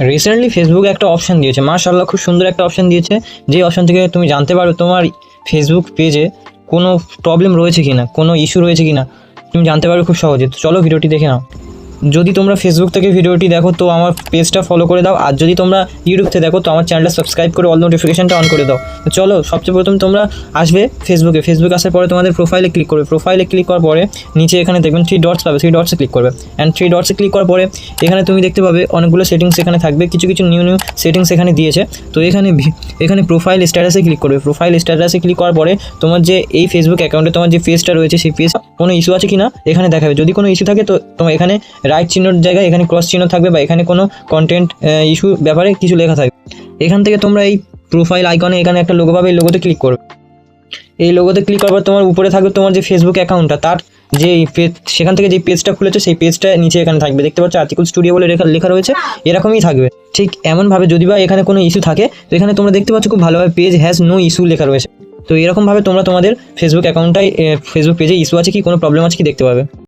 Recently Facebook একটা option দিয়েছে, মাশাআল্লাহ খুব সুন্দর একটা অপশান দিয়েছে, যে অপশান থেকে তুমি জানতে পারো তোমার ফেসবুক পেজে কোনো প্রবলেম রয়েছে কি না কোনো ইস্যু রয়েছে কি না তুমি জানতে পারবে খুব সহজে। তো চলো ভিডিওটি দেখে নাও। যদি তোমরা ফেসবুক থেকে ভিডিওটি দেখো, তো আমার পেজটা ফলো করে দাও। আর যদি তোমরা ইউটিউব থেকে দেখো, তো আমার চ্যানেলটা সাবস্ক্রাইব করে অল নোটিফিকেশনটা অন করে দাও। চলো, সবচেয়ে প্রথম তোমরা আসবে ফেসবুকে ফেসবুক আসার পরে তোমাদের প্রোফাইলে ক্লিক করবে। প্রোফাইলে ক্লিক করার পরে নিচে এখানে দেখবেন থ্রি ডটস পাবে। থ্রি ডটসে ক্লিক করবে। অ্যান্ড থ্রি ডটসে ক্লিক করার পরে এখানে তুমি দেখতে পাবে অনেকগুলো সেটিংস এখানে থাকবে। কিছু কিছু নিউ নিউ সেটিংস এখানে দিয়েছে। তো এখানে এখানে প্রোফাইল স্ট্যাটাসে ক্লিক করবে। প্রোফাইল স্ট্যাটাসে ক্লিক করার পরে তোমার যে এই ফেসবুক অ্যাকাউন্টে তোমার যে পেজটা রয়েছে, সেই পেজ কোনো ইস্যু আছে কি না এখানে দেখাবে। যদি কোনো ইস্যু থাকে, তো তোমার এখানে রাইট চিহ্নর জায়গায় এখানে ক্রস চিহ্ন থাকবে বা এখানে কোনো কন্টেন্ট ইস্যু ব্যাপারে কিছু লেখা থাকবে। এখান থেকে তোমরা এই প্রোফাইল আইকনে এখানে একটা লোগো পাবে, এই লোগোতে ক্লিক করবে। এই লোগোতে ক্লিক করার তোমার উপরে থাকবে তোমার যে ফেসবুক অ্যাকাউন্টটা তার যে পেজ সেখান থেকে যে পেজটা খুলেছে, সেই পেজটা নিচে এখানে থাকবে। দেখতে পাচ্ছ আর্টিকেল স্টুডিও বলে লেখা লেখা রয়েছে, এরকমই থাকবে। ঠিক এমনভাবে যদি বা এখানে কোনো ইস্যু থাকে, তো এখানে তোমরা দেখতে পাচ্ছ খুব ভালোভাবে পেজ হ্যাজ নো ইস্যু লেখা রয়েছে। তো এরকমভাবে তোমরা তোমাদের ফেসবুক অ্যাকাউন্টটাই ফেসবুক পেজে ইস্যু আছে কি, কোনো প্রবলেম আছে কি দেখতে পাবে?